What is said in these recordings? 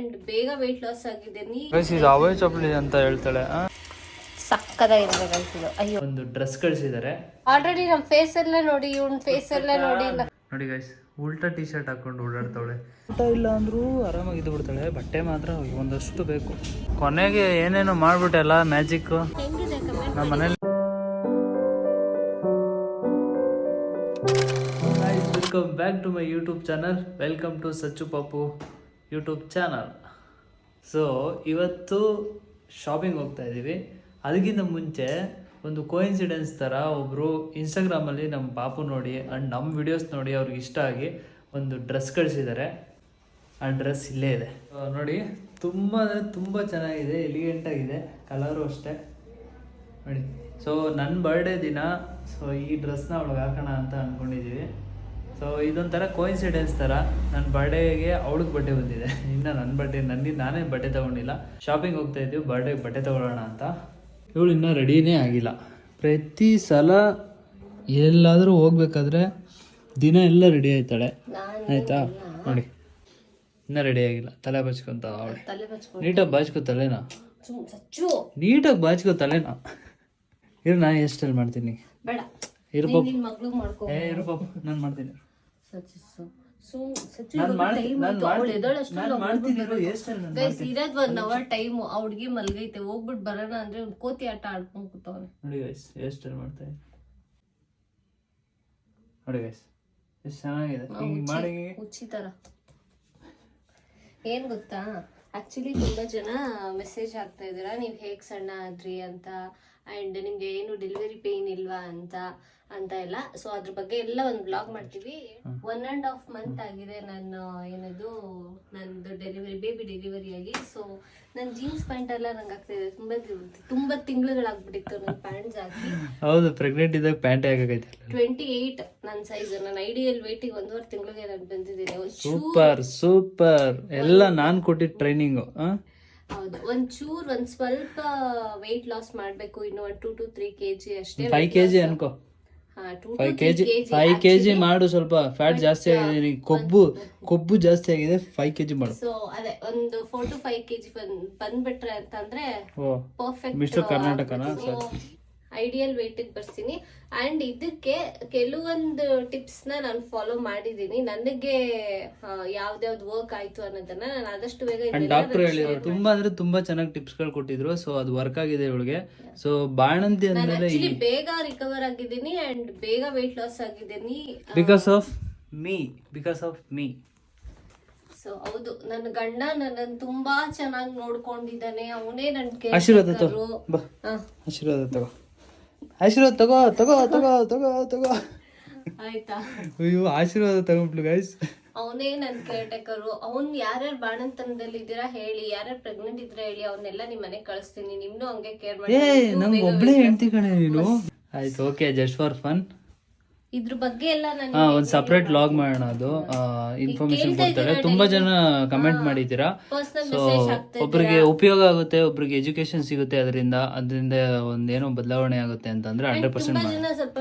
And ಬೇಗ weight loss ಆಗಿದೆ. ಅವೇ ಚಪ್ಪಲಿ ಅಂತ ಹೇಳ್ತಾಳೆ ಸಕ್ಕದಾಗಿದೆ ಸಕ್ಕದಾಗಿರ್ಬೇಕಂತಿದ್ದು ಅಯ್ಯೋ. ಒಂದು ಡ್ರೆಸ್ ಕಳಿಸಿದ್ದಾರೆ ಆಲ್ರೆಡಿ ನಮ್ಮ ಫೇಸ್ ಎಲ್ಲ ನೋಡಿ ಇವ್ನ ಫೇಸ್ ಎಲ್ಲ ನೋಡಿ ನೋಡಿ ಗೈಸ್ ಉಲ್ಟಾ ಟಿ ಶರ್ಟ್ ಹಾಕೊಂಡು ಓಡಾಡ್ತಾಳೆ ಊಟ ಇಲ್ಲ ಅಂದ್ರೂ ಆರಾಮಾಗಿ ಇದ್ದು ಬಿಡ್ತಾಳೆ ಬಟ್ಟೆ ಮಾತ್ರ ಒಂದಷ್ಟು ಬೇಕು. ಕೊನೆಗೆ ಏನೇನೋ ಮಾಡ್ಬಿಟ್ಟೆಲ್ಲ ಮ್ಯಾಜಿಕ್ ಹೆಂಗಿದೆ ಕಮೆಂಟ್ ನಮ್ಮ ಮನೇಲಿ welcome back to my YouTube channel welcome to Sachu Papu YouTube channel. So ಇವತ್ತು ಶಾಪಿಂಗ್ ಹೋಗ್ತಾ ಇದ್ದೀವಿ ಅದಕ್ಕಿಂತ ಮುಂಚೆ ಒಂದು ಕೋಇನ್ಸಿಡೆನ್ಸ್ ಥರ ಒಬ್ಬರು ಇನ್ಸ್ಟಾಗ್ರಾಮಲ್ಲಿ ನಮ್ಮ ಪಾಪು ನೋಡಿ ಆ್ಯಂಡ್ ನಮ್ಮ ವಿಡಿಯೋಸ್ ನೋಡಿ ಅವ್ರಿಗೆ ಇಷ್ಟ ಆಗಿ ಒಂದು ಡ್ರೆಸ್ ಕಳಿಸಿದ್ದಾರೆ ಆ ಡ್ರೆಸ್ ಇಲ್ಲೇ ಇದೆ. ನೋಡಿ, ತುಂಬ ಅಂದರೆ ತುಂಬ ಚೆನ್ನಾಗಿದೆ ಎಲಿಗೆಂಟಾಗಿದೆ ಕಲರು ಅಷ್ಟೇ. ನೋಡಿ. ಸೊ ನನ್ನ ಬರ್ಡೇ ದಿನ ಸೊ ಈ ಡ್ರೆಸ್ನ ಅವಳಿಗೆ ಹಾಕೋಣ ಅಂತ ಅಂದ್ಕೊಂಡಿದ್ದೀವಿ ಸೊ ಇದೊಂಥರ ಕೋಇನ್ಸಿಡೆನ್ಸ್ ಥರ ನನ್ನ ಬರ್ಡೇಗೆ ಅವಳಿಗೆ ಬಟ್ಟೆ ಬಂದಿದೆ. ಇನ್ನು ನನ್ನ ಬಟ್ಟೆ ನನಗೆ ನಾನೇ ಬಟ್ಟೆ ತೊಗೊಂಡಿಲ್ಲ. ಶಾಪಿಂಗ್ ಹೋಗ್ತಾ ಇದ್ದೀವಿ ಬರ್ಡೇಗೆ ಬಟ್ಟೆ ತೊಗೊಳ್ಳೋಣ ಅಂತ. ಇವಳು ಇನ್ನೂ ರೆಡಿನೇ ಆಗಿಲ್ಲ. ಪ್ರತಿ ಸಲ ಎಲ್ಲಾದರೂ ಹೋಗ್ಬೇಕಾದ್ರೆ ದಿನ ಎಲ್ಲ ರೆಡಿ ಆಯ್ತಾಳೆ. ಆಯಿತಾ? ನೋಡಿ. ಇನ್ನೂ ರೆಡಿ ಆಗಿಲ್ಲ. ತಲೆ ಬಚ್ಕೊಂತ ಅವಳು. ನೀಟಾಗಿ ಬಾಚ್ಕೋ ತಲೆನಾ. ನೀಟಾಗಿ ಬಾಚ್ಕೋ ತಲೆನಾ. ಇರು ನಾನು ಎಷ್ಟಲ್ಲಿ ಮಾಡ್ತೀನಿ. ಇರು ಪಾಪು. ಏ ಇರು ಪಾಪು. ನಾನು ಮಾಡ್ತೀನಿ. ಇರೋದ್ ಒನ್ ಅವರ್ ಟೈಮ್ ಆ ಹುಡ್ಗಿ ಮಲ್ಗೈತೆ ಹೋಗ್ಬಿಟ್ ಬರೋಣ ಅಂದ್ರೆ ಒಂದ್ ಕೋತಿ ಆಟ ಆಡ್ಕೊಂಡ್ ಕೂತವನೆ. ನೋಡಿ ಗೈಸ್ ಹೇರ್ ಸ್ಟೈಲ್ ಮಾಡ್ತಾ ಇದ್ದೀನಿ ನೋಡಿ ಗೈಸ್ ಎಷ್ಟು ಚೆನ್ನಾಗಿದೆ. ಹಿಂಗೆ ಮಾಡಿ ಹುಚ್ಚಿ ತರ. ಏನ್ ಗೊತ್ತಾ? ಆಕ್ಚುಲಿ ತುಂಬಾ ಜನ ಮೆಸೇಜ್ ಆಗ್ತಾ ಇದೀರಾ ನೀವ್ ಹೇಗ್ ಸಣ್ಣ ಆದ್ರಿ ಅಂತ. ಅಂಡ್ ನಿಮಗೆ ಏನು ಡೆಲಿವರಿ ಪೇನ್ ಇಲ್ವಾ ಅಂತ ಅಂತ ಎಲ್ಲ. ಸೊ ಅದ್ರ ಬಗ್ಗೆ ಎಲ್ಲ ಒಂದು ಬ್ಲಾಗ್ ಮಾಡ್ತೀವಿ. ಒನ್ ಆ್ಯಂಡ್ ಹಾಫ್ ಮಂತ್ ಆಗಿದೆ ನಾನು ಏನದು ನಂದು ಡೆಲಿವರಿ ಬೇಬಿ ಡೆಲಿವರಿ ಆಗಿ. ಸೊ ನನ್ನ ಜೀನ್ಸ್ ಪ್ಯಾಂಟ್ ಎಲ್ಲ ನಂಗೆ ಆಗ್ತಿದೆ ತುಂಬ ತುಂಬ ತುಂಬಾ ತಿಂಗಳುಗಳಾಗ್ಬಿಟ್ಟಿತ್ತು ನನ್ನ ಪ್ಯಾಂಟ್ಸ್ ಹಾಕಿ. ಹೌದು ಪ್ರೆಗ್ನೆಂಟ್ ಇದ್ದಾಗ ಪ್ಯಾಂಟ್ ಹಾಕೈತೆ ಟ್ವೆಂಟಿ ಏಯ್ಟ್ ನನ್ನ ಸೈಜ್ ನನ್ನ ಐಡಿಯಲ್ ವೇಟಿಗೆ ಒಂದೂವರೆ ತಿಂಗಳಿಗೆ ನಾನು ಬಂದಿದ್ದೀನಿ. ಸೂಪರ್ ಸೂಪರ್ ಎಲ್ಲ ನಾನು ಕೊಟ್ಟಿದ್ದ ಟ್ರೈನಿಂಗು ಹೌದು ಒಂಚೂರು ಒಂದ್ ಸ್ವಲ್ಪ ವೆಯ್ಟ್ ಲಾಸ್ ಮಾಡ್ಬೇಕು ಇನ್ನು ಒಂದು two to three K G ಅಷ್ಟೇ ಫೈವ್ ಕೆ ಜಿ ಅನ್ಕೋ. Five K G five K G ಮಾಡು ಸ್ವಲ್ಪ ಫ್ಯಾಟ್ ಜಾಸ್ತಿ ಆಗಿದೆ ನಿನಗೆ ಕೊಬ್ಬು ಕೊಬ್ಬು ಜಾಸ್ತಿ ಆಗಿದೆ ಫೈವ್ ಕೆ ಜಿ ಮಾಡು. ಸೊ ಅದೇ ಒಂದು four to five K G ಬಂದ್ಬಿಟ್ರೆ ಅಂತಂದ್ರೆ ಓ ಮಿಸ್ಟರ್ ಕರ್ನಾಟಕನಾ ಐಡಿಯಲ್ ವೆಯ್ಟಿಗೆ ಬರ್ತೀನಿ ಅಂಡ್ ಇದಕ್ಕೆ ಕೆಲವೊಂದು ಟಿಪ್ಸ್ನ ನಾನು ಫಾಲೋ ಮಾಡಿದೀನಿ. ನನಗೆ ಯಾವ್ದ್ಯಾವ್ದು ವರ್ಕ್ ಆಯ್ತು ಅನ್ನೋದನ್ನ ನಾನು ಆದಷ್ಟು ಬೇಗ ಡಾಕ್ಟರ್ ಹೇಳಿದ್ರು. ತುಂಬಾ ಅಂದ್ರೆ ತುಂಬಾ ಚೆನ್ನಾಗಿ ಟಿಪ್ಸ್ಗಳು ಕೊಟ್ಟಿದ್ರು. ಸೊ ಅದು ವರ್ಕ್ ಆಗಿದೆ ಇವಳಿಗೆ. ಸೊ ಬಾಣಂತಿ ಅಂದ್ರೆ ಬೇಗ ರಿಕವರ್ ಆಗಿದ್ದೀನಿ ಅಂಡ್ ಬೇಗ ವೆಯ್ಟ್ ಲಾಸ್ ಆಗಿದ್ದೀನಿ. Because of me because of me so ಹೌದು. ನನ್ನ ಗಂಡ ನನ್ನನ್ನು ತುಂಬಾ ಚೆನ್ನಾಗಿ ನೋಡ್ಕೊಂಡಿದ್ದಾನೆ. ಅವನೇ ನನ್ ಆಶೀರ್ವಾದ ತಗೋ. ಆಶೀರ್ವಾದ ತಗೋ. ಆಶೀರ್ವಾದ ತಗೋ ತಗೋ ತಗೋ ತಗೋ ತಗೋ. ಆಯ್ತಾ? ಅಯ್ಯೋ ಆಶೀರ್ವಾದ ತಗೊಂಡ್ಲು ಗೈಸ್ ಅವನೇ ನನ್ ಕೇರ್ಟೇಕರು ಅವ್ನ್ ಯಾರ್ಯಾರು ಬಾಣಂತನದಲ್ಲಿ ಇದ್ದೀರಾ ಹೇಳಿ ಯಾರ್ಯಾರು ಪ್ರೆಗ್ನೆಂಟ್ ಇದ್ರೆ ಹೇಳಿ ಅವನ್ನೆಲ್ಲ ನಿಮ್ ಮನೆಗೆ ಕಳಿಸ್ತೀನಿ. ನಿಮ್ನು ಹಂಗೆ ಕೇರ್ ಏ ಮಾಡಿ ನಂಗೆ ಒಬ್ಳೆ ಹೆಂಡ್ತಿ ಕಣೆ ನೀನು? ಆಯ್ತು ಓಕೆ ಜಸ್ಟ್ ಫಾರ್ ಫನ್ ಇದ್ರ ಬಗ್ಗೆ ಎಲ್ಲ ನಾನು ಹಾ ಸೆಪರೇಟ್ ಸಪ್ರೇಟ್ ಲಾಗ್ ಮಾಡೋಣ ಅದು. ಇನ್ಫಾರ್ಮೇಶನ್ ಕೊಡ್ತಾರೆ. ತುಂಬಾ ಜನ ಕಮೆಂಟ್ ಮಾಡಿದ್ದೀರಾ. ಸೊ ಒಬ್ರಿಗೆ ಉಪಯೋಗ ಆಗುತ್ತೆ ಒಬ್ರಿಗೆ ಎಜುಕೇಶನ್ ಸಿಗುತ್ತೆ ಅದರಿಂದ ಅದರಿಂದ ಒಂದೇನೋ ಬದಲಾವಣೆ ಆಗುತ್ತೆ ಅಂತಂದ್ರೆ ಹಂಡ್ರೆಡ್ ಪರ್ಸೆಂಟ್ ಜನ ಸ್ವಲ್ಪ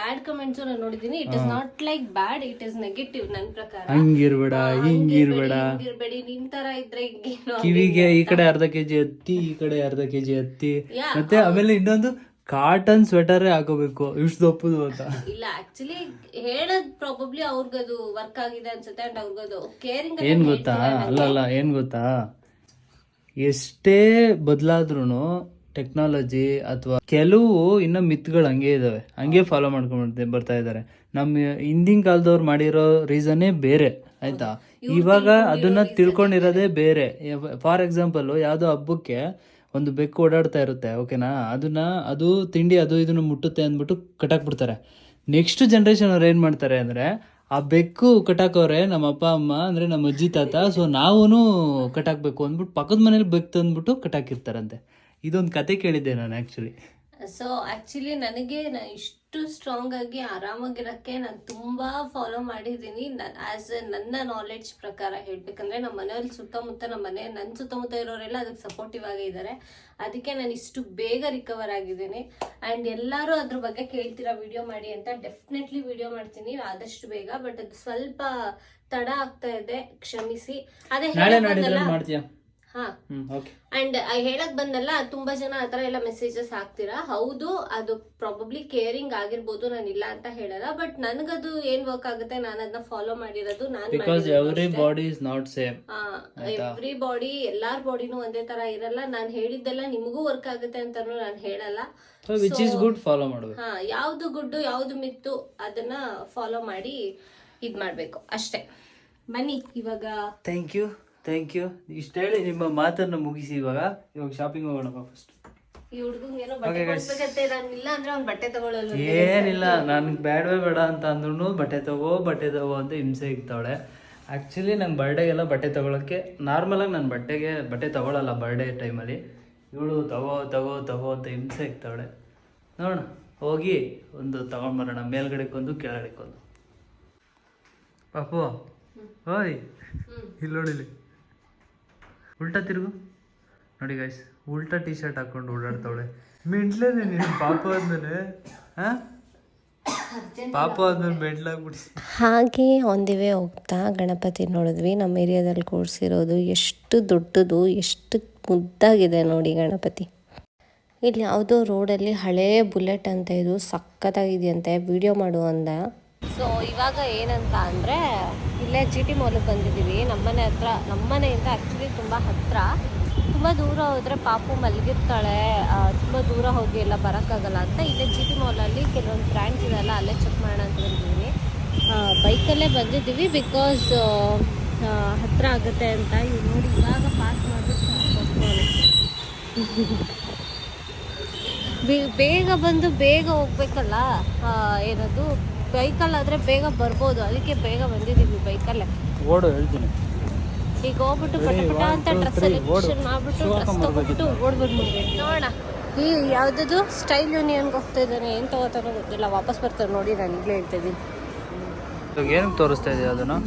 ಬ್ಯಾಡ್ ಕಮೆಂಟ್ಸ್ ನಾನು ನೋಡಿದೀನಿ it is not like bad it is negative ನನ್ನ ಪ್ರಕಾರ. ಹಂಗಿರ್ಬೇಡ ಹಿಂಗಿರ್ಬೇಡ ಹಿಂಗಿರ್ಬೇಡಿ. ನಿನ್ ತರ ಇದ್ರೆ ಹಿಂಗೇನು ಕಿವಿಗೆ ಈ ಕಡೆ ಅರ್ಧ ಕೆಜಿ ಹತ್ತಿ ಈ ಕಡೆ ಅರ್ಧ ಕೆಜಿ ಹತ್ತಿ ಮತ್ತೆ ಆಮೇಲೆ ಇನ್ನೊಂದು ಕಾಟನ್ ಸ್ವೆಟರೇ ಹಾಕೋಬೇಕು ಇಷ್ಟು ದಪ್ಪದು ಅಂತ. ಇಲ್ಲ ಆಕ್ಚುಲಿ ಹೇಳದ್ ಪ್ರಾಬಬ್ಲಿ ಅವ್ರಿಗದು ವರ್ಕ್ ಆಗಿದೆ ಅನ್ಸುತ್ತೆ ಅಂಡ್ ಅವ್ರಿಗದು ಕೇರಿಂಗ್ ಏನ್ ಗೊತ್ತಾ? ಅಲ್ಲ ಅಲ್ಲ ಏನ್ ಗೊತ್ತಾ? ಎಷ್ಟೇ ಬದಲಾದ್ರೂ ಟೆಕ್ನಾಲಜಿ ಅಥವಾ ಕೆಲವು ಇನ್ನ ಮಿತ್ಗಳು ಹಂಗೆ ಇದಾವೆ. ಹಂಗೆ ಫಾಲೋ ಮಾಡ್ಕೊಂಡು ಬರ್ತಾ ಇದ್ದಾರೆ ನಮ್ಮ ಹಿಂದಿನ ಕಾಲದವ್ರು ಮಾಡಿರೋ ರೀಸನ್ನೇ ಬೇರೆ ಆಯ್ತಾ? ಇವಾಗ ಅದನ್ನ ತಿಳ್ಕೊಂಡಿರೋದೇ ಬೇರೆ. ಫಾರ್ ಎಕ್ಸಾಂಪಲ್ ಯಾವ್ದೋ ಹಬ್ಬಕ್ಕೆ ಒಂದು ಬೆಕ್ಕು ಓಡಾಡ್ತಾ ಇರುತ್ತೆ ಓಕೆನಾ ಅದನ್ನ, ಅದು ತಿಂಡಿ, ಅದು ಇದನ್ನ ಮುಟ್ಟುತ್ತೆ ಅಂದ್ಬಿಟ್ಟು ಕಟ್ಟಾಕ್ಬಿಡ್ತಾರೆ. ನೆಕ್ಸ್ಟ್ ಜನ್ರೇಷನ್ ಅವ್ರು ಏನು ಮಾಡ್ತಾರೆ ಅಂದ್ರೆ, ಆ ಬೆಕ್ಕು ಕಟ್ಟಾಕವ್ರೆ ನಮ್ಮ ಅಪ್ಪ, ಅಮ್ಮ, ಅಂದ್ರೆ ನಮ್ಮ ಅಜ್ಜಿ, ತಾತ ಸೊ ನಾವೂ ಕಟ್ಟಾಕಬೇಕು ಅಂದ್ಬಿಟ್ಟು ಪಕ್ಕದ ಮನೇಲಿ ಬೆಕ್ಕು ತಂದ್ಬಿಟ್ಟು ಕಟ್ಟಾಕಿರ್ತಾರಂತೆ. ಇದೊಂದು ಕತೆ ಕೇಳಿದ್ದೆ ನಾನು ಆಕ್ಚುಲಿ ಸೊ ಆಕ್ಚುಲಿ ನನಗೆ ನಾನು ಇಷ್ಟು ಸ್ಟ್ರಾಂಗ್ ಆಗಿ ಆರಾಮಾಗಿರೋಕ್ಕೆ ನಾನು ತುಂಬಾ ಫಾಲೋ ಮಾಡಿದ್ದೀನಿ. ಆಸ್ ಎ ನನ್ನ ನಾಲೆಡ್ಜ್ ಪ್ರಕಾರ ಹೇಳಬೇಕಂದ್ರೆ ನಮ್ಮ ಮನೆಯಲ್ಲಿ ಸುತ್ತಮುತ್ತ ನಮ್ಮ ಮನೆ ನನ್ನ ಸುತ್ತಮುತ್ತ ಇರೋರೆಲ್ಲ ಅದಕ್ಕೆ ಸಪೋರ್ಟಿವ್ ಆಗೇ ಇದ್ದಾರೆ ಅದಕ್ಕೆ ನಾನು ಇಷ್ಟು ಬೇಗ ರಿಕವರ್ ಆಗಿದ್ದೀನಿ. ಆ್ಯಂಡ್ ಎಲ್ಲರೂ ಅದ್ರ ಬಗ್ಗೆ ಕೇಳ್ತೀರಾ ವಿಡಿಯೋ ಮಾಡಿ ಅಂತ ಡೆಫಿನೆಟ್ಲಿ ವಿಡಿಯೋ ಮಾಡ್ತೀನಿ. ಆದಷ್ಟು ಬೇಗ ಬಟ್ ಅದು ಸ್ವಲ್ಪ ತಡ ಆಗ್ತಾ ಇದೆ ಕ್ಷಮಿಸಿ. ಅದೇ ಹಾ. ಓಕೆ ಅಂಡ್ ಹೇಳಕ್ ಬಂದಲ್ಲ ತುಂಬಾ ಜನ ಆತರ ಎಲ್ಲ ಮೆಸೇಜಸ್ ಹಾಕ್ತೀರಾ? ಹೌದು ಅದು ಪ್ರಾಬಬ್ಲಿ ಕೇರಿಂಗ್ ಆಗಿರ್ಬೋದು ನಾನು ಇಲ್ಲ ಅಂತ ಹೇಳಲ್ಲ ಬಟ್ ನನ್ಗದು ಏನ್ ವರ್ಕ್ ಆಗುತ್ತೆ ನಾನು ಅದನ್ನ ಫಾಲೋ ಮಾಡಿರೋದು ನಾನು everybody is not same? Everybody ಎಲ್ಲಾರ್ ಬಾಡಿನೂ ಒಂದೇ ತರ ಇರಲ್ಲ. ನಾನು ಹೇಳಿದ್ದೆಲ್ಲ ನಿಮಗೂ ವರ್ಕ್ ಆಗುತ್ತೆ ಅಂತಾನು ನಾನು ಹೇಳಲ್ಲ. So which is good follow ಮಾಡಬೇಕು ಹಾ ಯಾವ್ದು ಗುಡ್ ಯಾವ್ದು ಮಿತ್ತು ಅದನ್ನ ಫಾಲೋ ಮಾಡಿ ಇದ್ ಮಾಡ್ಬೇಕು ಅಷ್ಟೇ. ಬನ್ನಿ ಇವಾಗ ಥ್ಯಾಂಕ್ ಯು ಥ್ಯಾಂಕ್ ಯು ಇಷ್ಟು ಹೇಳಿ ನಿಮ್ಮ ಮಾತನ್ನು ಮುಗಿಸಿ ಇವಾಗ. ಇವಾಗ ಶಾಪಿಂಗ್ ಹೋಗೋಣ ಫಸ್ಟ್ ಈ ಹುಡ್ಗಂಗೇನೋ ಬಟ್ಟೆ ಕೊಡ್ಬೇಕಂತೆ ನಾನು ಇಲ್ಲ ಅಂದ್ರೆ ಅವ್ನ್ ಬಟ್ಟೆ ತಗೊಳ್ಳಲ್ಲ ಏನಿಲ್ಲ ನನಗೆ ಬೇಡವೇ ಬೇಡ ಅಂತ ಅಂದ್ರೂ ಬಟ್ಟೆ ತಗೋ ಬಟ್ಟೆ ತಗೋ ಅಂತ ಹಿಂಸೆ ಇಕ್ತಾವಳೆ ಆ್ಯಕ್ಚುಲಿ ನಂಗೆ ಬರ್ಡೇಗೆಲ್ಲ ಬಟ್ಟೆ ತೊಗೊಳಕ್ಕೆ ನಾರ್ಮಲಾಗಿ ನಾನು ಬಟ್ಟೆಗೆ ಬಟ್ಟೆ ತೊಗೊಳಲ್ಲ ಬರ್ಡೇ ಟೈಮಲ್ಲಿ ಇವಳು ತಗೋ ತಗೋ ತಗೋ ಅಂತ ಹಿಂಸೆ ಇಕ್ತಾವಳೆ ನೋಡೋಣ ಹೋಗಿ ಒಂದು ತಗೊಂಡ್ಬರೋಣ ಮೇಲ್ಗಡೆಗೊಂದು ಕೆಳಗಡೆಗೊಂದು. ಪಾಪು ಹೋಯ್. ಇಲ್ಲಿ ನೋಡಿಲಿ ಉಲ್ಟಾ ತಿರುಗು. ನೋಡಿ ಗೈಸ್ ಉಲ್ಟಾ ಟೀ ಶರ್ಟ್ ಹಾಕೊಂಡು ಓಡಾಡ್ತಾವಳೆ. ಮೆಂಟ್ಲೇನೆ ನೀನು ಪಾಪ ಆದ್ಮೇಲೆ ಹಾ ಪಾಪ ಆದ್ಮೇಲೆ ಮೆಂಟ್ಲಾಗ್ಬಿಡಿ ಹಾಗೆ ಆನ್ ದಿ ವೇ ಹೋಗ್ತಾ ಗಣಪತಿ ನೋಡಿದ್ವಿ. ನಮ್ಮ ಏರಿಯಾದಲ್ಲಿ ಕೂಡಿಸಿರೋದು ಎಷ್ಟು ದೊಡ್ಡದು ಎಷ್ಟು ಮುದ್ದಾಗಿದೆ ನೋಡಿ ಗಣಪತಿ. ಇಲ್ಲಿ ಯಾವುದೋ ರೋಡಲ್ಲಿ ಹಳೇ ಬುಲೆಟ್ ಅಂತ ಇದು ಸಖತ್ತಾಗಿದೆಯಂತೆ. ವಿಡಿಯೋ ಮಾಡು ಅಂದ. ಸೊ ಇವಾಗ ಏನಂತ ಅಂದರೆ ಇಲ್ಲೇ ಜಿ ಟಿ ಮಾಲಿಗೆ ಬಂದಿದ್ದೀವಿ. ನಮ್ಮನೆ ಹತ್ರ ನಮ್ಮನೆಯಿಂದ ಆ್ಯಕ್ಚುಲಿ ತುಂಬ ಹತ್ತಿರ ತುಂಬ ದೂರ ಹೋದರೆ ಪಾಪು ಮಲಗಿರ್ತಾಳೆ. ತುಂಬ ದೂರ ಹೋಗಿ ಎಲ್ಲ ಬರೋಕ್ಕಾಗಲ್ಲ ಅಂತ ಇಲ್ಲೇ ಜಿ ಟಿ ಮಾಲಲ್ಲಿ ಕೆಲವೊಂದು ಬ್ರ್ಯಾಂಡ್ಸ್ ಇದೆಲ್ಲ ಅಲ್ಲೇ ಚೆಕ್ ಮಾಡೋಣ ಅಂತ ಬಂದಿದ್ದೀವಿ. ಬೈಕಲ್ಲೇ ಬಂದಿದ್ದೀವಿ ಬಿಕಾಸ್ ಹತ್ತಿರ ಆಗುತ್ತೆ ಅಂತ. ಇವ್ರು ನೋಡಿ ಇವಾಗ ಪಾಸ್ ಮಾಡಿಬಿಟ್ಟು ಬೇಗ ಬಂದು ಬೇಗ ಹೋಗ್ಬೇಕಲ್ಲ? ಆ, ಏನದು ಬೈಕಲ್ಲಾದರೆ ಬೇಗ ಬರ್ಬೋದು. ಅದಕ್ಕೆ ಬೇಗ ಬಂದಿದ್ದೀವಿ ಬೈಕಲ್ಲೇ ಓಡು ಹೇಳ್ತೀನಿ. ಈಗ ಹೋಗ್ಬಿಟ್ಟು ಪಟ Ready, ಅಂತ ಡ್ರೆಸ್ ಸೆಲೆಕ್ಷನ್ ಮಾಡಿಬಿಟ್ಟು ಡ್ರೆಸ್ ತೊಗೊಂಡ್ಬಿಟ್ಟು ಓಡ್ಬಿಟ್ಟು ನೋಡೋಣ. ಈ ಯಾವುದದು? ಸ್ಟೈಲ್ ಯೂನಿಯನ್ಗೆ ಹೋಗ್ತಾ ಇದ್ದಾನೆ. ಏನು ತಗೋತಾನೋ ಗೊತ್ತಿಲ್ಲ. ವಾಪಸ್ ಬರ್ತಾರೆ ನೋಡಿ ನಾನು ಈಗಲೇ ಹೇಳ್ತಾ ಇದ್ದೀನಿ ಏನಕ್ಕೆ ತೋರಿಸ್ತಾ ಇದೆಯಾ ಅದನ್ನು?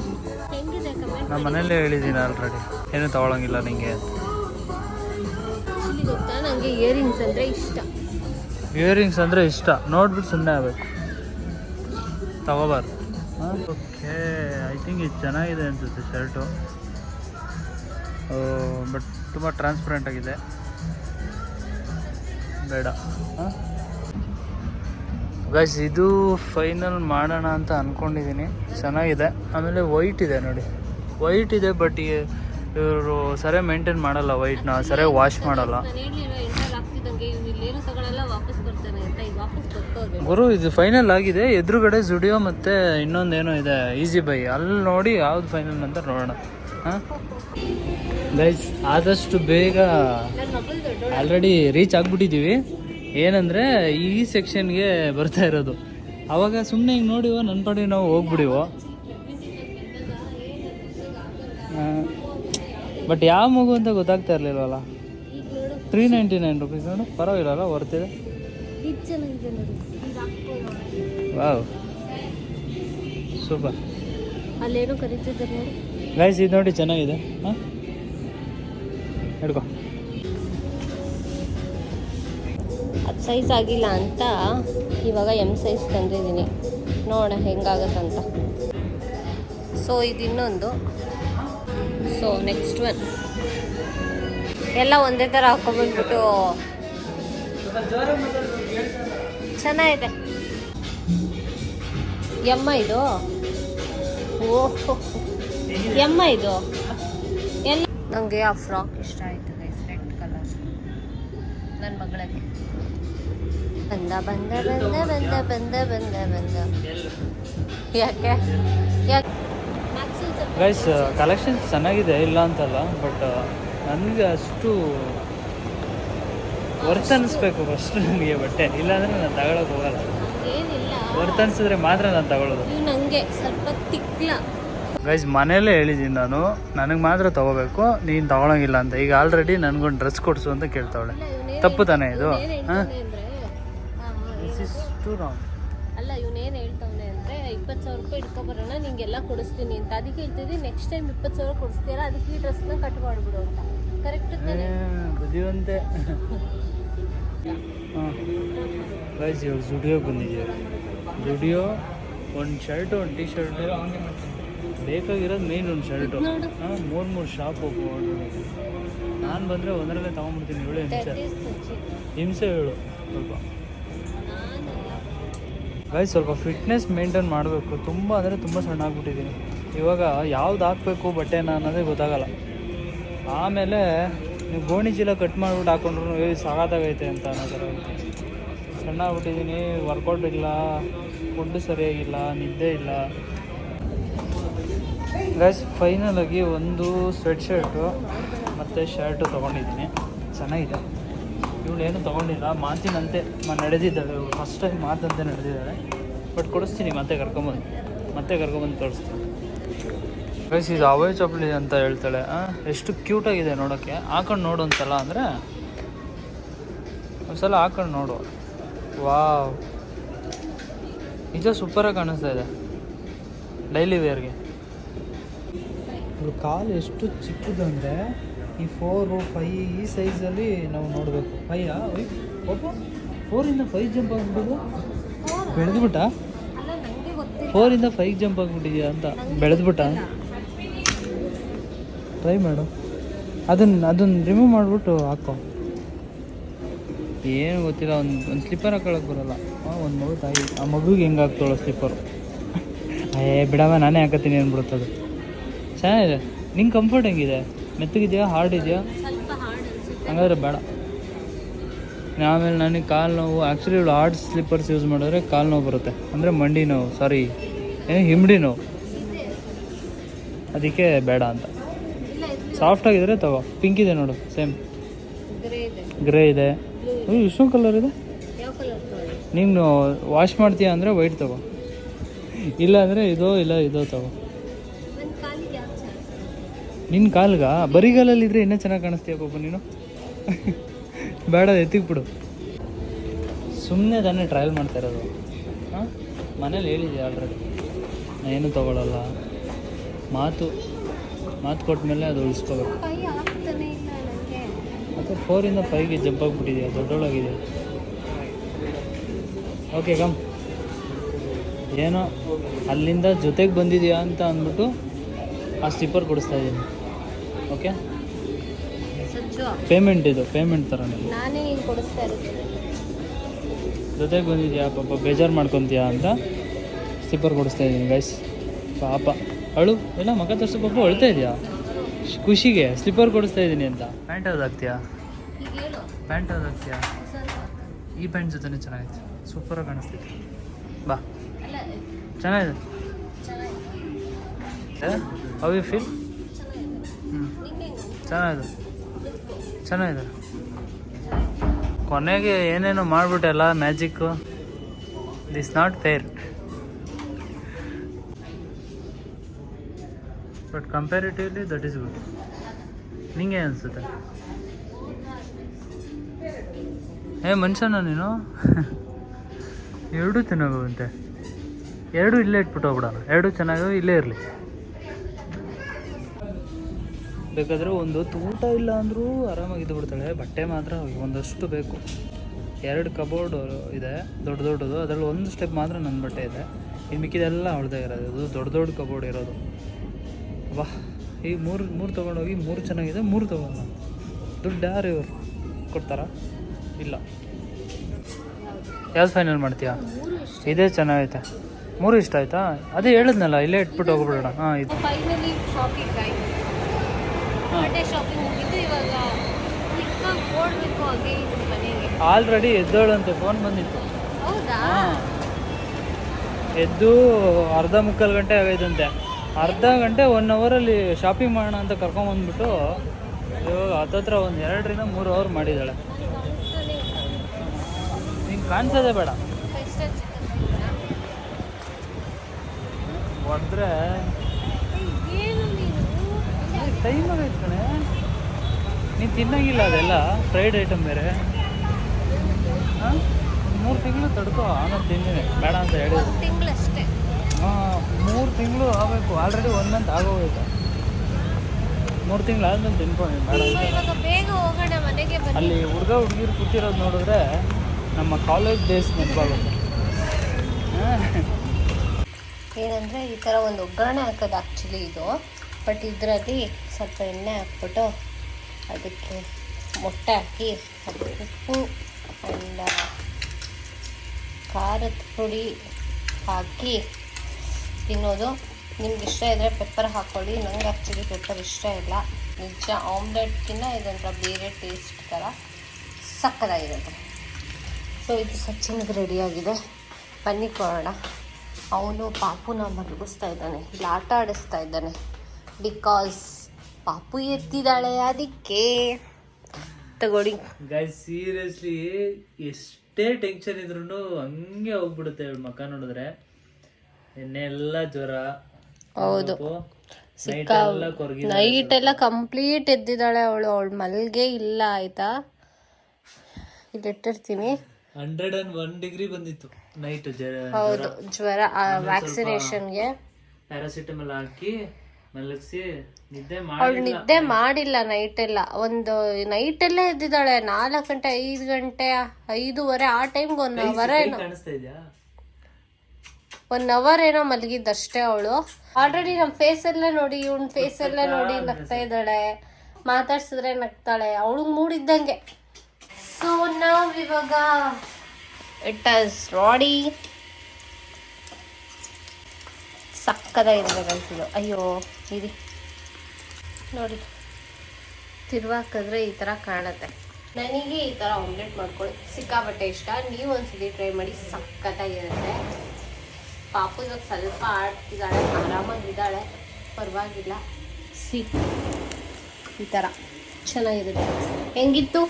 ನಮ್ಮ ಮನೇಲೇ ಹೇಳಿದ್ದೀನಿ ಆಲ್ರೆಡಿ ಏನು ತಗೊಳಂಗಿಲ್ಲ ನಿಂಗೆ. ಗೊತ್ತಾ ನನಗೆ ಇಯರಿಂಗ್ಸ್ ಅಂದರೆ ಇಷ್ಟ. ಇಯರಿಂಗ್ಸ್ ಅಂದರೆ ಇಷ್ಟ. ನೋಡ್ಬಿಟ್ಟು ಸುಮ್ಮನೆ ಆಗಬೇಕು. ತಗೋಬಾರ್ದು. ಓಕೆ ಐ ಥಿಂಕ್ ಇದು ಚೆನ್ನಾಗಿದೆ ಅನಿಸುತ್ತೆ ಶರ್ಟು. ಬಟ್ ತುಂಬ ಟ್ರಾನ್ಸ್ಪರೆಂಟ್ ಆಗಿದೆ. ಬೇಡ. ಗೈಸ್ ಇದು ಫೈನಲ್ ಮಾಡೋಣ ಅಂತ ಅಂದ್ಕೊಂಡಿದ್ದೀನಿ ಚೆನ್ನಾಗಿದೆ. ಆಮೇಲೆ ವೈಟ್ ಇದೆ ನೋಡಿ. ವೈಟ್ ಇದೆ ಬಟ್ ಇವರು ಸರಿಯಾಗಿ ಮೇಂಟೈನ್ ಮಾಡಲ್ಲ ವೈಟ್ನ ಸರಿಯಾಗಿ ವಾಶ್ ಮಾಡಲ್ಲ ನಾನು ಹೇಳಿಲ್ಲ ಎಂಟರ್ ಆಗ್ತಿದ್ದಂಗೆ ಇವ್ನು ಇಲ್ಲೇನು ತಗೊಳಲ್ಲ ವಾಪಸ್ ಬರ್ತಾನೆ ಅಂತ ಈಗ ವಾಪಸ್ ಬರ್ಕೋದು ಗುರು ಇದು ಫೈನಲ್ ಆಗಿದೆ. ಎದುರುಗಡೆ ಜುಡಿಯೋ ಮತ್ತೆ ಇನ್ನೊಂದೇನೋ ಇದೆ ಈಸಿ ಬೈ ಅಲ್ಲಿ ನೋಡಿ ಯಾವ್ದು ಫೈನಲ್ ಅಂತ ನೋಡೋಣ. ಹಾಂ? ಗೈಸ್ ಆದಷ್ಟು ಬೇಗ ಆಲ್ರೆಡಿ ರೀಚ್ ಆಗ್ಬಿಟ್ಟಿದ್ದೀವಿ ಏನಂದರೆ ಈ ಸೆಕ್ಷನ್ಗೆ ಬರ್ತಾ ಇರೋದು. ಅವಾಗ ಸುಮ್ಮನೆ ಹಿಂಗೆ ನೋಡಿವೋ ನನ್ನ ಪಾಡಿಗೆ ನಾವು ಹೋಗ್ಬಿಡಿವೋ. ಬಟ್ ಯಾವ ಮಗು ಅಂತ ಗೊತ್ತಾಗ್ತಾ ಇರಲಿಲ್ವಲ್ಲ? ತ್ರೀ ನೈಂಟಿ ನೈನ್ ರುಪೀಸ್ ನೋಡು. ಪರವಾಗಿಲ್ಲಲ್ಲ ವರ್ತಿದೆ ವಾವ್. ಸೂಪರ್. ಅಲ್ಲೇನೋ ಕರೀತಿದ್ದಾರೆ ಗೈಸ್ ಇದು ನೋಡಿ ಚೆನ್ನಾಗಿದೆ. ಹಾಂ? ಹಿಡ್ಕೊ. ಅದು ಸೈಜ್ ಆಗಿಲ್ಲ ಅಂತ ಇವಾಗ ಎಂ ಸೈಜ್ ತಂದಿದ್ದೀನಿ. ನೋಡ ಹೆಂಗಾಗತ್ತಂತ. ಸೊ ಇದು ಇನ್ನೊಂದು. ಸೊ ನೆಕ್ಸ್ಟ್ ಒನ್ ಎಲ್ಲ ಒಂದೇ ಥರ ಹಾಕೊಂಡ್ಬಂದ್ಬಿಟ್ಟು ಚೆನ್ನಾಗಿದೆ. ಎಮ್ಮ ಇದು? ಓಹೋ ಎಮ್ಮ ಇದು? ಎಲ್ಲ ನನಗೆ ಆ ಫ್ರಾಕ್ ಇಷ್ಟ ಆಯ್ತು ಗೈಸ್ ರೆಡ್ ಕಲರ್ ನನ್ನ ಮಗಳಿಗೆ. ಬಂದ ಬಂದ ಬಂದ ಬಂದ ಬಂದ ಬಂದ ಬಂದ. ಯಾಕೆ? ಯಾಕೆ? ಗೈಸ್ ಕಲೆಕ್ಷನ್ ಚೆನ್ನಾಗಿದೆ, ಇಲ್ಲ ಅಂತಲ್ಲ ಬಟ್ ನನಗೆ ಅಷ್ಟು ವರ್ತ್ ಅನಿಸ್ಬೇಕು ಫಸ್ಟ್ ನನಗೆ ಬಟ್ಟೆ. ಇಲ್ಲಾಂದರೆ ನಾನು ತಗೊಳಕ್ ಹೋಗಲ್ಲ. ಏನಿಲ್ಲ. ವರ್ತ್ ಅನ್ಸಿದ್ರೆ ಮಾತ್ರ ನಾನು ತಗೊಳ್ಳೋದು ಇವು ನನಗೆ ಸ್ವಲ್ಪ ತಿಕ್ಲ. ಗೈಸ್ ಮನೇಲೇ ಹೇಳಿದ್ದೀನಿ ನಾನು. ನನಗೆ ಮಾತ್ರ ತಗೋಬೇಕು. ನೀನು ತಗೊಳಂಗಿಲ್ಲ ಅಂತ. ಈಗ ಆಲ್ರೆಡಿ ನನಗೊಂದು ಡ್ರೆಸ್ ಕೊಡಿಸು ಅಂತ ಕೇಳ್ತಾವಳೆ. ತಪ್ಪು ತಾನೇ ಇದು? ಹಾಂ? ಅಂದ್ರೆ ದಿಸ್ ಇಸ್ ಟು ರಾಂಗ್ ಅಲ್ಲ ಇವನೇನು ಹೇಳ್ತಾವನೆ ಅಂದ್ರೆ ಇಪ್ಪತ್ತು ಸಾವಿರ ರೂಪಾಯಿ ಇಟ್ಕೊಬರೋಣ ನಿಂಗೆಲ್ಲ ಕೊಡಿಸ್ತೀನಿ ಅಂತ. ಅದಕ್ಕೆ ಹೇಳ್ತಿದ್ದೆ ನೆಕ್ಸ್ಟ್ ಟೈಮ್ ಇಪ್ಪತ್ತು ಸಾವಿರ ಕೊಡಿಸ್ತೀರಾ ಅದಕ್ಕೆ ಈ ಡ್ರೆಸ್ನ ಕಟ್ ಮಾಡಿಬಿಡು ಅಂತ. ಕರೆಕ್ಟ್ ಬುದ್ಧಿವಂತೆ. ಗೈಸ್ ಇವಾಗ ಜುಡಿಯೋಗೆ ಬಂದಿದ್ದೀವಿ ಜುಡಿಯೋ ಒಂದು ಶರ್ಟ್ ಒಂದು ಟೀ ಶರ್ಟ್ ಬೇಕಾಗಿರೋದು ಮೇನ್ ಒಂದು ಶರ್ಟು. ಹಾಂ ಮೂರು ಮೂರು ಶಾಪ್ ಹೋಗ್ಬೋದು ನಾನು ಬಂದರೆ ಒಂದರಲ್ಲೇ ತೊಗೊಂಡ್ಬಿಡ್ತೀನಿ ಹೇಳು ಹಿಂಸೆ. ಹಿಂಸೆ ಹೇಳು ಸ್ವಲ್ಪ. ಗಾಯ್ ಸ್ವಲ್ಪ ಫಿಟ್ನೆಸ್ ಮೇಂಟೈನ್ ಮಾಡಬೇಕು. ತುಂಬ ಅಂದರೆ ತುಂಬ ಸಣ್ಣ ಆಗಿಬಿಟ್ಟಿದ್ದೀನಿ ಇವಾಗ ಯಾವ್ದು ಹಾಕಬೇಕು ಬಟ್ಟೆನ ಅನ್ನೋದೇ ಗೊತ್ತಾಗಲ್ಲ. ಆಮೇಲೆ ನೀವು ಗೋಣಿ ಚೀಲ ಕಟ್ ಮಾಡಿಬಿಟ್ಟು ಹಾಕೊಂಡ್ರು ಸಾಕಾಗೈತೆ ಅಂತ ಅನ್ನೋ ಥರ ಸಣ್ಣ ಆಗ್ಬಿಟ್ಟಿದ್ದೀನಿ ವರ್ಕೌಟ್ ಇಲ್ಲ ಫುಡ್ ಸರಿಯಾಗಿಲ್ಲ, ನಿದ್ದೆ ಇಲ್ಲ. ಗೈಸ್ ಫೈನಲ್ ಆಗಿ ಒಂದು ಸ್ವೆಟ್ ಶರ್ಟು ಮತ್ತು ಶರ್ಟು ತೊಗೊಂಡಿದ್ದೀನಿ. ಚೆನ್ನಾಗಿದೆ. ಇವಳು ಏನು ತೊಗೊಂಡಿಲ್ಲ. ಮಾತಿನಂತೆ ನಡೆದಿದ್ದಾಳೆ. ಇವಳು ಫಸ್ಟ್ ಟೈಮ್ ಮಾತಂತೆ ನಡೆದಿದ್ದಾಳೆ. ಬಟ್ ಕೊಡಿಸ್ತೀನಿ, ಮತ್ತೆ ಕರ್ಕೊಂಬಂದು. ಮತ್ತೆ ಕರ್ಕೊಂಬಂದು ತೋರಿಸ್ತೀನಿ. ಗೈಸ್ ಇದು ಅವೇ ಚಪ್ಪಲಿ ಅಂತ ಹೇಳ್ತಾಳೆ. ಎಷ್ಟು ಕ್ಯೂಟಾಗಿದೆ ನೋಡೋಕ್ಕೆ ಹಾಕೊಂಡು ನೋಡು ಅಂತಲ್ಲ ಅಂದರೆ ಒಂದ್ಸಲ ಹಾಕೊಂಡು ನೋಡು. ವಾವ್ ನಿಜ ಸೂಪರಾಗಿ ಕಾಣಿಸ್ತಾ ಇದೆ. ಡೈಲಿ ವೇರ್ಗೆ ಕಾಲು ಎಷ್ಟು ಚಿಕ್ಕದಂದರೆ ಈ ಫೋರು ಫೈ ಈ ಸೈಜಲ್ಲಿ ನಾವು ನೋಡಬೇಕು. ಫೈಯಾ ಒಬ್ಬ ಫೋರಿಂದ ಫೈವ್ ಜಂಪ್ ಆಗ್ಬಿಟ್ಟು ಬೆಳೆದ್ಬಿಟ್ಟ? ಫೋರಿಂದ ಫೈವ್ ಜಂಪ್ ಆಗ್ಬಿಟ್ಟಿದ್ಯಾ ಅಂತ ಬೆಳೆದ್ಬಿಟ್ಟ? ಟ್ರೈ ಮಾಡು. ಅದನ್ನ ಅದನ್ನು ರಿಮೂವ್ ಮಾಡಿಬಿಟ್ಟು ಹಾಕೋ. ಏನು ಗೊತ್ತಿಲ್ಲ, ಒಂದು ಒಂದು ಸ್ಲಿಪ್ಪರ್ ಹಾಕೊಳಕ್ಕೆ ಬರಲ್ಲ. ಒಂದು ಮಗು ತಾಯಿ. ಆ ಮಗುಗೆ ಹೆಂಗೆ ಹಾಕ್ತಾಳೋ ಸ್ಲಿಪ್ಪರು ಏ, ಬಿಡಮ್ಮ, ನಾನೇ ಹಾಕತ್ತೀನಿ ಅಂದ್ಬಿಡುತ್ತದು ಚೆನ್ನಾಗಿದೆ. ನಿಂಗೆ ಕಂಫರ್ಟ್ ಹೆಂಗಿದೆ? ಮೆತ್ತಗಿದೆಯಾ? ಹಾರ್ಡ್ ಇದೆಯಾ ಸ್ವಲ್ಪ ಹಾರ್ಡ್ ಅನ್ಸುತ್ತೆ. ಹಂಗಾದ್ರೆ ಬೇಡ. ಆಮೇಲೆ ನನಗೆ ಕಾಲು ನೋವು ಆ್ಯಕ್ಚುಲಿ ಇವಳು ಹಾರ್ಡ್ ಸ್ಲಿಪ್ಪರ್ಸ್ ಯೂಸ್ ಮಾಡಿದ್ರೆ ಕಾಲು ನೋವು ಬರುತ್ತೆ. ಅಂದರೆ ಮಂಡಿ ನೋವು ಸಾರಿ ಏನು ಹಿಮ್ಡಿ ನೋವು. ಅದಕ್ಕೆ ಬೇಡ ಅಂತ. ಸಾಫ್ಟ್ ಆಗಿದ್ರೆ ತಗೋ. ಪಿಂಕ್ ಇದೆ ನೋಡು ಸೇಮ್ ಗ್ರೇ ಇದೆ. ಇಷ್ಟೊಂದು ಕಲರ್ ಇದೆ? ನೀನು ವಾಶ್ ಮಾಡ್ತೀಯ ಅಂದರೆ ವೈಟ್ ತಗೋ. ಇಲ್ಲ ಅಂದರೆ ಇದೋ ಇಲ್ಲ ಇದೋ ತಗೋ. ನಿನ್ನ ಕಾಲ್ಗ? ಬರಿಗಾಲಲ್ಲಿ ಇದ್ರೆ ಇನ್ನೂ ಚೆನ್ನಾಗಿ ಕಾಣಿಸ್ತೀಯ ಪಾಪ ನೀನು? ಬೇಡ ಎತ್ತಿಕ್ಬಿಡು. ಸುಮ್ಮನೆ ತಾನೇ ಟ್ರಯಲ್ ಮಾಡ್ತಾ ಇರೋದು. ಹಾಂ? ಮನೇಲಿ ಹೇಳಿದೆ ಆಲ್ರೆಡಿ ಏನು ತಗೊಳ್ಳಲ್ಲ ಮಾತು ಮಾತು ಕೊಟ್ಟ ಮೇಲೆ ಅದು ಉಳಿಸ್ಕೋಬೇಕು. ಮತ್ತು ಫೋರಿಂದ ಫೈವ್ಗೆ ಜಂಪ್ ಆಗಿಬಿಟ್ಟಿದೆಯಾ? ದೊಡ್ಡೊಳಗಿದೆ. ಓಕೆ ಕಮ್ ಏನೋ ಅಲ್ಲಿಂದ ಜೊತೆಗೆ ಬಂದಿದೆಯಾ ಅಂತ ಅಂದ್ಬಿಟ್ಟು ಆ ಸ್ಲಿಪ್ಪರ್ ಕೊಡಿಸ್ತಾ ಇದ್ದೀನಿ. ಓಕೆ ಪೇಮೆಂಟ್ ಇದು ಪೇಮೆಂಟ್ ಥರನೇ ನಾನೇ ಕೊಡಿಸ್ತಾ ಇರೋದು. ಜೊತೆಗೆ ಬಂದಿದ್ಯಾ ಪಾಪ ಬೇಜಾರು ಮಾಡ್ಕೊತೀಯಾ ಅಂತ ಸ್ಲಿಪ್ಪರ್ ಕೊಡಿಸ್ತಾ ಇದ್ದೀನಿ ಗೈಸ್ ಪಾಪ. ಅಳು ಎಲ್ಲ ಮಗ ತೋರಿಸು ಪಾಪ ಅಳ್ತಾ ಇದೆಯಾ? ಖುಷಿಗೆ ಸ್ಲಿಪ್ಪರ್ ಕೊಡಿಸ್ತಾ ಇದ್ದೀನಿ ಅಂತ. ಪ್ಯಾಂಟ್ ಯಾವ್ದು ಹಾಕ್ತೀಯಾ? ಪ್ಯಾಂಟ್ ಯಾವ್ದು ಹಾಕ್ತೀಯಾ? ಈ ಪ್ಯಾಂಟ್ ಜೊತೆನೇ ಚೆನ್ನಾಗಿತ್ತು ಸೂಪರಾಗಿ ಕಾಣಿಸ್ತೈತೆ ಬಾ. ಚೆನ್ನಾಗಿದೆ? ಹೌ ಯು ಫೀಲ್ ಹ್ಞೂ ನಿಂಗೆ ಚೆನ್ನಾಗಿದೆ. ಚೆನ್ನಾಗಿದೆ. ಕೊನೆಗೆ ಏನೇನೋ ಮಾಡಿಬಿಟ್ಟೆಲ್ಲ magic this not fair but comparatively that is good ನಿಂಗೆ ಅನಿಸುತ್ತೆ? ಏ ಮನುಷ್ಯನ ನೀನು? ಎರಡೂ ತಿನ್ನೋಗುವಂತೆ ಎರಡೂ ಇಲ್ಲೇ ಇಟ್ಬಿಟ್ಟು ಹೋಗ್ಬಿಡೋಣ. ಎರಡೂ ಚೆನ್ನಾಗಿ ಇಲ್ಲೇ ಇರಲಿ. ಬೇಕಾದರೆ ಒಂದು ಊಟ ಇಲ್ಲ ಅಂದರೂ ಆರಾಮಾಗಿ ಇದ್ದು ಬಿಡ್ತಾಳೆ. ಬಟ್ಟೆ ಮಾತ್ರ ಒಂದಷ್ಟು ಬೇಕು. ಎರಡು ಕಬೋರ್ಡ್ ಇದೆ, ದೊಡ್ಡ ದೊಡ್ಡದು. ಅದರಲ್ಲಿ ಒಂದು ಸ್ಟೆಪ್ ಮಾತ್ರ ನನ್ನ ಬಟ್ಟೆ ಇದೆ. ಇನ್ನು ಮಿಕ್ಕಿದೆಲ್ಲ ಅವಳದೇ ಇರೋದು ಅದು ದೊಡ್ಡ ದೊಡ್ಡ ಕಬೋರ್ಡ್ ಇರೋದು. ವಾ ಈ ಮೂರು ಮೂರು ತೊಗೊಂಡೋಗಿ ಮೂರು ಚೆನ್ನಾಗಿದೆ, ಮೂರು ತೊಗೊಂಡು ದುಡ್ಡು ಯಾರು ಇವರು? ಕೊಡ್ತಾರಾ? ಇಲ್ಲ. ಯಾವ್ದು ಫೈನಲ್ ಮಾಡ್ತೀಯಾ? ಇದೇ ಚೆನ್ನಾಗೈತೆ. ಮೂರು ಇಷ್ಟ ಆಯ್ತಾ? ಅದೇ ಹೇಳಿದ್ನಲ್ಲ, ಇಲ್ಲೇ ಇಟ್ಬಿಟ್ಟು ಹೋಗ್ಬಿಡೋಣ. ಹಾಂ, ಇದು. ಬಟ್ಟೆ ಶಾಪಿಂಗ್ ಮುಗಿದ್ದು ಇವಾಗ ಕ್ಲಿಕ್ಕಾಗಿ ಓಡಬೇಕು ಹಾಗೆ ಇದು ಮನೆಗೆ. ಆಲ್ರೆಡಿ ಎದ್ದೋಳಂತೆ ಫೋನ್ ಬಂದಿತ್ತು. ಹೌದಾ? ಎದ್ದು ಅರ್ಧ ಮುಕ್ಕಾಲು ಗಂಟೆ ಆಗೈತಂತೆ ಅರ್ಧ ಗಂಟೆ ಒನ್ ಅವರಲ್ಲಿ ಶಾಪಿಂಗ್ ಮಾಡೋಣ ಅಂತ ಕರ್ಕೊಂಬಂದ್ಬಿಟ್ಟು ಇವಾಗ ಹತ್ತತ್ರ ಒಂದು ಎರಡರಿಂದ ಮೂರು ಅವರ್ ಮಾಡಿದ್ದಾಳೆ. ನಿಂಗೆ ಕಾಣಿಸೋದೆ ಬೇಡ. ಹೊಡೆದ್ರೆ ಟೈಮ್ ಆಗೈತೆ ಕಣೆ. ನೀನು ತಿನ್ನಂಗಿಲ್ಲ ಅದೆಲ್ಲ? ಫ್ರೈಡ್ ಐಟಮ್ ಬೇರೆ. ಹಾಂ? ಮೂರು ತಿಂಗಳು ತಡ್ಕೋ ಆಮೇಲೆ ತಿಂದಿನಿ. ಬೇಡ ಅಂತ ಹೇಳಿ. ತಿಂಗಳಷ್ಟೇ ಹಾಂ ಮೂರು ತಿಂಗಳು ಆಗಬೇಕು. ಆಲ್ರೆಡಿ ಒನ್ ಮಂತ್ ಆಗೋಗೈತೆ. ಮೂರು ತಿಂಗಳು ಆದ್ಮೇಲೆ ತಿನ್ಕೊಂಡು ಬೇಡ ಇವಾಗ ಬೇಗ ಹೋಗೋಣ ಮನೆಗೆ ಬನ್ನಿ. ಅಲ್ಲಿ ಹುಡುಗ ಹುಡುಗಿರು ಕೂತಿರೋದು ನೋಡಿದ್ರೆ ನಮ್ಮ ಕಾಲೇಜ್ ಡೇಸ್ ನೆನಪಾಗುತ್ತೆ. ಏನಂದರೆ ಈ ಥರ ಒಂದು ಒಗ್ಗರಣೆ ಹಾಕೋದು ಆ್ಯಕ್ಚುಲಿ ಇದು. ಬಟ್ ಇದರಲ್ಲಿ ಸ್ವಲ್ಪ ಎಣ್ಣೆ ಹಾಕ್ಬಿಟ್ಟು ಅದಕ್ಕೆ ಮೊಟ್ಟೆ ಹಾಕಿ ಉಪ್ಪು ಆ್ಯಂಡ್ ಖಾರದ ಪುಡಿ ಹಾಕಿ ತಿನ್ನೋದು. ನಿಮ್ಗೆ ಇಷ್ಟ ಇದ್ದರೆ ಪೆಪ್ಪರ್ ಹಾಕ್ಕೊಳ್ಳಿ ನಂಗೆ ಆ್ಯಕ್ಚುಲಿ ಪೆಪ್ಪರ್ ಇಷ್ಟ ಇಲ್ಲ. ನಿಜ ಆಮ್ಲೆಟ್ಗಿಂತ ಇದೊಂಥರ ಬೇರೆ ಟೇಸ್ಟ್ ಥರ ಸಕ್ಕದಾಗಿರುತ್ತೆ. ಸೊ ಇದು ಸಚಿನ್ಗೆ ರೆಡಿಯಾಗಿದೆ ಬನ್ನಿ ಕೊಡೋಣ. ಅವನು ಪಾಪುನ ಮಲಗಿಸ್ತಾ ಇದ್ದಾನೆ. ಇಲ್ಲಿ ಆಟ ಆಡಿಸ್ತಾ ಇದ್ದಾನೆ. ಬಿಕಾಸ್ ಪಾಪು ಎತ್ತಿದ್ದಾಳೆ ಅದಕ್ಕೆ. ತಗೊಳ್ಳಿ. ಗೈಸ್ ಸೀರಿಯಸ್ಲಿ ಎಷ್ಟೇ ಟೆನ್ಷನ್ ಇದ್ರೂ ಹಂಗೆ ಹೋಗ್ಬಿಡುತ್ತೆ ಇವಳು ಮಕ್ಕ ನೋಡಿದ್ರೆ. ಎಲ್ಲ ಜ್ವರ. ಹೌದು. ನೈಟ್ ಎಲ್ಲ ಕೊರಗಿ ನೈಟ್ ಎಲ್ಲ ಕಂಪ್ಲೀಟ್ ಎದ್ದಿದ್ದಾಳೆ ಅವಳು. ಅವಳು ಮಲ್ಗೆ ಇಲ್ಲ ಆಯ್ತಾ? ಇಲ್ಲಿಟ್ಟಿರ್ತೀನಿ ಹಂಡ್ರೆಡ್ ಅಂಡ್ ಒನ್ ಡಿಗ್ರಿ ಬಂದಿತ್ತು ನೈಟ್ ಹೌದು ಜ್ವರ ವ್ಯಾಕ್ಸಿನೇಷನ್ಗೆ ಪ್ಯಾರಾಸಿಟಮಲ್ ಹಾಕಿ ಮಲಗಿಸಿ ನಿದ್ದೆ ಅವಳು ಮಾಡಿ ನಿದ್ದೆ ಮಾಡಿಲ್ಲ ನೈಟ್ ಎಲ್ಲ. ಒಂದು ನೈಟ್ ಎಲ್ಲ ಎದ್ದಿದ್ದಾಳೆ ನಾಲ್ಕು ಗಂಟೆ ಐದು ಗಂಟೆ ಐದೂವರೆ ಆ ಟೈಮ್ಗೆ ಒನ್ ಅವರ್ ಏನೋ. ಕಾಣಿಸ್ತಾ ಇದೆಯಾ? ಒನ್ ಅವರ್ ಏನೋ ಮಲಗಿದ್ದಷ್ಟೇ ಅವಳು. ಆಲ್ರೆಡಿ ನಮ್ಮ ಫೇಸ್ ಎಲ್ಲ ನೋಡಿ ಇವನ್ ಫೇಸ್ ಎಲ್ಲ ನೋಡಿ ನಗ್ತಾ ಇದ್ದಾಳೆ. ಮಾತಾಡ್ಸಿದ್ರೆ ನಗ್ತಾಳೆ. ಅವಳು ಮೂಡಿದ್ದಂಗೆ. ಸೊ ನಾವ್ ಇವಾಗ ಇಟ್ ಆಸ್ ರಾಡಿ ಸಕ್ಕದಾಗಿದೆ ಇದು. ಅಯ್ಯೋ. ಇರಿ ನೋಡಿ, ತಿರುವಾಕಿದ್ರೆ ಈ ಥರ ಕಾಣುತ್ತೆ. ನನಗೆ ಈ ಥರ ಆಮ್ಲೆಟ್ ಮಾಡ್ಕೊಳ್ಳಿ. ಸಿಕ್ಕಾಬಟ್ಟೆ ಇಷ್ಟ. ನೀವು ಒಂದ್ಸತಿ ಟ್ರೈ ಮಾಡಿ ಸಕ್ಕತ್ತಾಗಿರುತ್ತೆ ಪಾಪು ಇವಾಗ ಸ್ವಲ್ಪ ಆಡ್ತಿದ್ದಾಳೆ ಆರಾಮಾಗಿದ್ದಾಳೆ. ಪರವಾಗಿಲ್ಲ. ಸಿ, ಈ ಥರ ಚೆನ್ನಾಗಿರುತ್ತೆ. ಹೆಂಗಿತ್ತು?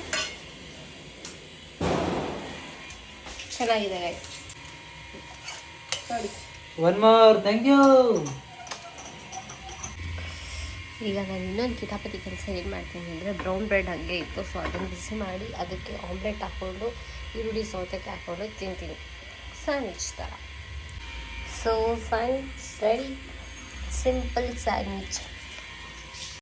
ಚೆನ್ನಾಗಿದೆ. ನೋಡಿ. ಒನ್ ಮೋರ್ ಥ್ಯಾಂಕ್ ಯು ಈಗ ನಾನು ಇನ್ನೊಂದು ಕಿತಾಪತಿ ಕೆಲಸ ಏನು ಮಾಡ್ತೀನಿ ಅಂದರೆ ಬ್ರೌನ್ ಬ್ರೆಡ್ ಹಾಗೆ ಇತ್ತು ಸೊ ಅದನ್ನು ಬಿಸಿ ಮಾಡಿ ಅದಕ್ಕೆ ಆಮ್ಲೆಟ್ ಹಾಕ್ಕೊಂಡು, ಈರುಳ್ಳಿ ಸೌತೆಕಾಯಿ ಹಾಕ್ಕೊಂಡು ತಿಂತೀನಿ. ಸ್ಯಾಂಡ್ವಿಚ್ ಥರ so sandwich ready simple sandwich